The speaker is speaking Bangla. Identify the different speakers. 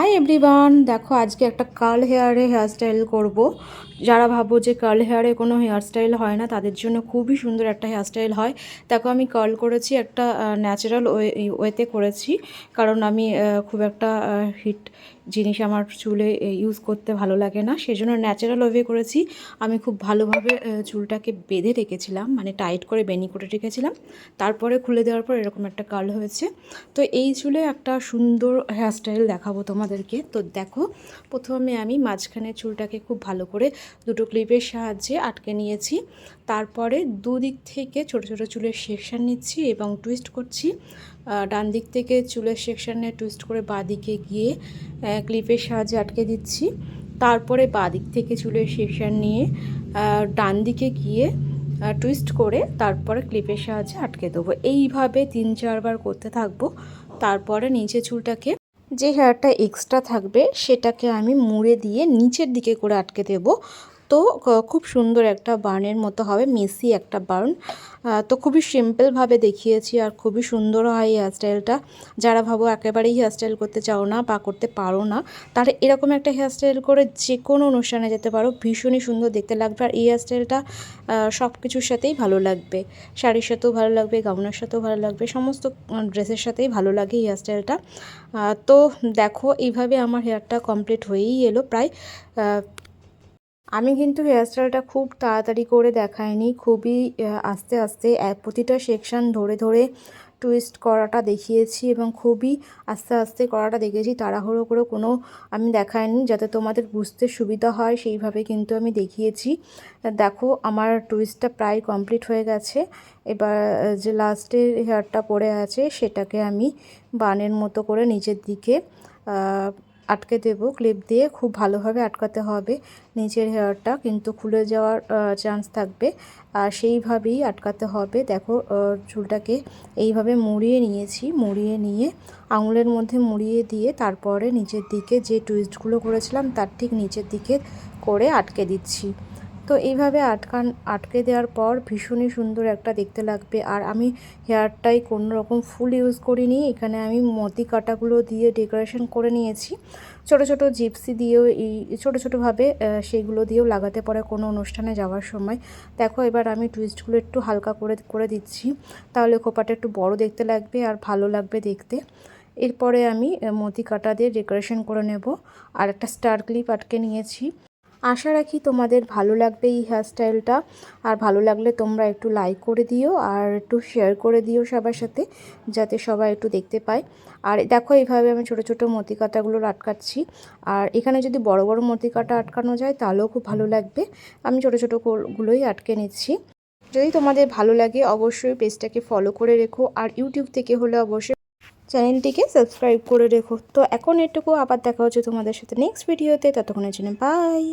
Speaker 1: হাই এভরিওয়ান দেখো, আজকে একটা কার্ল হেয়ারে হেয়ারস্টাইল করব। যারা ভাবো যে কার্ল হেয়ারে কোনো হেয়ারস্টাইল হয় না, তাদের জন্য খুবই সুন্দর একটা হেয়ারস্টাইল হয়। দেখো, আমি কার্ল করেছি একটা ন্যাচারাল ওয়েতে করেছি। কারণ আমি খুব একটা হিট জিনিস আমার চুলে ইউজ করতে ভালো লাগে না। সেজন্য ন্যাচারাল ওয়ে করেছি। আমি খুব ভালোভাবে চুলটাকে বেঁধে রেখেছিলাম মানে টাইট করে বেনি করে রেখেছিলাম। তারপরে খুলে দেওয়ার পর এরকম একটা কার্ল হয়েছে। তো এই চুলে একটা সুন্দর হেয়ারস্টাইল দেখাবো তোমাদেরকে। তো দেখো, প্রথমে আমি মাঝখানে চুলটাকে খুব ভালো করে দুটো ক্লিপের সাহায্যে আটকে নিয়েছি। তারপরে দুদিক থেকে ছোট ছোট চুলের সেকশান নিচ্ছি এবং টুইস্ট করছি। ডান দিক থেকে চুলের সেকশানে টুইস্ট করে বাঁ দিকে গিয়ে ক্লিপের সাহায্যে আটকে দিচ্ছি। তারপরে বাঁ দিক থেকে চুলের সেকশান নিয়ে ডান দিকে গিয়ে টুইস্ট করে তারপরে ক্লিপের সাহায্যে আটকে দেবো। এইভাবে তিন চারবার করতে থাকব। তারপরে নিচে চুলটাকে যে হেয়ারটা এক্সট্রা থাকবে সেটাকে আমি মুড়ে দিয়ে নিচের দিকে করে আটকে দেব। তো খুব সুন্দর একটা বার্নের মতো হবে, মেসি একটা বার্ন তো খুবই সিম্পলভাবে দেখিয়েছি আর খুবই সুন্দর হয় এই হেয়ারস্টাইলটা যারা ভাবো একেবারেই হেয়ারস্টাইল করতে চাও না বা করতে পারো না তাহলে এরকম একটা হেয়ারস্টাইল করে যে কোনো অনুষ্ঠানে যেতে পারো, ভীষণই সুন্দর দেখতে লাগবে। আর এই হেয়ারস্টাইলটা সব কিছুর সাথেই ভালো লাগবে। শাড়ির সাথেও ভালো লাগবে, গাউনের সাথেও ভালো লাগবে, সমস্ত ড্রেসের সাথেই ভালো লাগে এই হেয়ারস্টাইলটা তো দেখো, এইভাবে আমার হেয়ারটা কমপ্লিট হয়েই এলো প্রায় আমি কিন্তু হেয়ারস্টাইলটা খুব তাড়াতাড়ি করে দেখাইনি, খুবই আস্তে আস্তে প্রতিটা সেকশন ধরে ধরে টুইস্ট করাটা দেখিয়েছি এবং খুবই আস্তে আস্তে করাটা দেখেছি। তাড়াহুড়ো করে কোনো আমি দেখাইনি, যাতে তোমাদের বুঝতে সুবিধা হয়, সেইভাবে কিন্তু আমি দেখিয়েছি। দেখো, আমার টুইস্টটা প্রায় কমপ্লিট হয়ে গেছে। এবার যে লাস্টের হেয়ারটা পড়ে আছে, সেটাকে আমি বানের মতো করে নিচের দিকে আটকে দেব। ক্লিপ দিয়ে খুব ভালোভাবে আটকাতে হবে। নিচের হেয়ারটা কিন্তু খুলে যাওয়ার চান্স থাকবে। আর সেইভাবেই আটকাতে হবে। দেখো চুলটাকে এইভাবে মুড়িয়ে নিয়েছি। মুড়িয়ে নিয়ে আঙুলের মধ্যে মুড়িয়ে দিয়ে তারপরে নিচের দিকে যে টুইস্টগুলো করেছিলাম, তার ঠিক নিচের দিকে করে আটকে দিচ্ছি। তো এইভাবে আটকান, আটকে দেওয়ার পর ভীষণই সুন্দর একটা দেখতে লাগবে। আর আমি হেয়ারটাই কোনো রকম ফুল ইউজ করিনি, এখানে আমি মতি কাটাগুলো দিয়ে ডেকোরেশন করে নিয়েছি। ছোট ছোট জিপসি দিয়েও এই ছোটো ছোটোভাবে সেইগুলো দিয়েও লাগাতে পারে কোনো অনুষ্ঠানে যাওয়ার সময়। দেখো এবার আমি টুইস্টগুলো একটু হালকা করে করে দিচ্ছি, তাহলে খোপাটা একটু বড় দেখতে লাগবে আর ভালো লাগবে দেখতে। এরপরে আমি মতি কাটা দিয়ে ডেকোরেশন করে নেব। আর একটা স্টার ক্লিপ আটকে নিয়েছি। আশা রাখি তোমাদের ভালো লাগবে এই হেয়ারস্টাইলটা আর ভালো লাগলে তোমরা একটু লাইক করে দিও আর একটু শেয়ার করে দিও সবার সাথে, যাতে সবাই একটু দেখতে পায়। আর দেখো এইভাবে আমি ছোটো ছোটো মতি কাটাগুলো আটকাচ্ছি। আর এখানে যদি বড় বড় মতি কাটা আটকানো যায় তাহলেও খুব ভালো লাগবে। আমি ছোটো ছোটো গুলোই আটকে নিচ্ছি। যদি তোমাদের ভালো লাগে অবশ্যই পেজটাকে ফলো করে রেখো। আর ইউটিউব থেকে হলে অবশ্যই চ্যানেলটিকে সাবস্ক্রাইব করে রেখো। তো এখন এটুকু, আবার দেখা হচ্ছে তোমাদের সাথে নেক্সট ভিডিওতে ততক্ষণের জন্য বাই